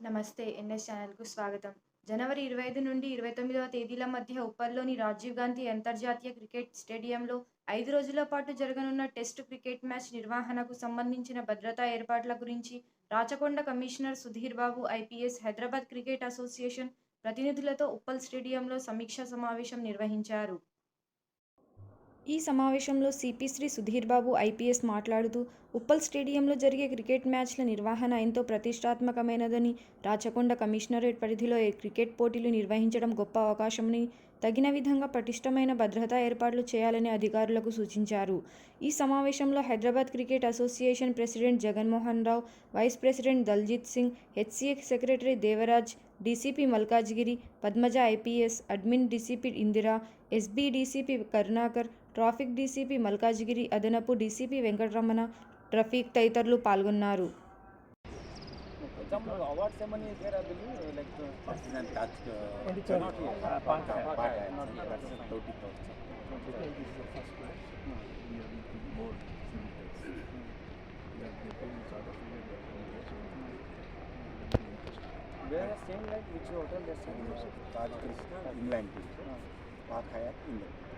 నమస్తే ఎన్ఎస్ ఛానల్కు స్వాగతం. జనవరి ఇరవై ఐదు నుండి ఇరవై తొమ్మిదవ తేదీల మధ్య ఉప్పల్లోని రాజీవ్ గాంధీ అంతర్జాతీయ క్రికెట్ స్టేడియంలో ఐదు రోజుల పాటు జరగనున్న టెస్టు క్రికెట్ మ్యాచ్ నిర్వహణకు సంబంధించిన భద్రతా ఏర్పాట్ల గురించి Rachakonda commissioner Sudhir Babu IPS Hyderabad cricket association ప్రతినిధులతో ఉప్పల్ స్టేడియంలో సమీక్షా సమావేశం నిర్వహించారు. ఈ సమావేశంలో సిపి శ్రీ సుధీర్ బాబు ఐపీఎస్ మాట్లాడుతూ ఉప్పల్ స్టేడియంలో జరిగే క్రికెట్ మ్యాచ్ల నిర్వహణ ఎంతో ప్రతిష్టాత్మకమైనదని రాచకొండ కమిషనరేట్ పరిధిలో క్రికెట్ పోటీలు నిర్వహించడం గొప్ప అవకాశమని తగిన విధంగా పటిష్టమైన భద్రతా ఏర్పాట్లు చేయాలని అధికారులకు సూచించారు. ఈ సమావేశంలో Hyderabad cricket association president Jaganmohan Rao vice president Daljit Singh HCA secretary Devaraj DCP Malkajgiri Padmaja IPS admin DCP Indira SB DCP Karunakar traffic DCP Malkajgiri అదనపు డీసీపీ వెంకటరమణ ట్రఫిక్ తదితరులు పాల్గొన్నారు uh, uh, uh. Uh, Where like which hotel they? Taj Krishna, England team. Park Hyatt, England.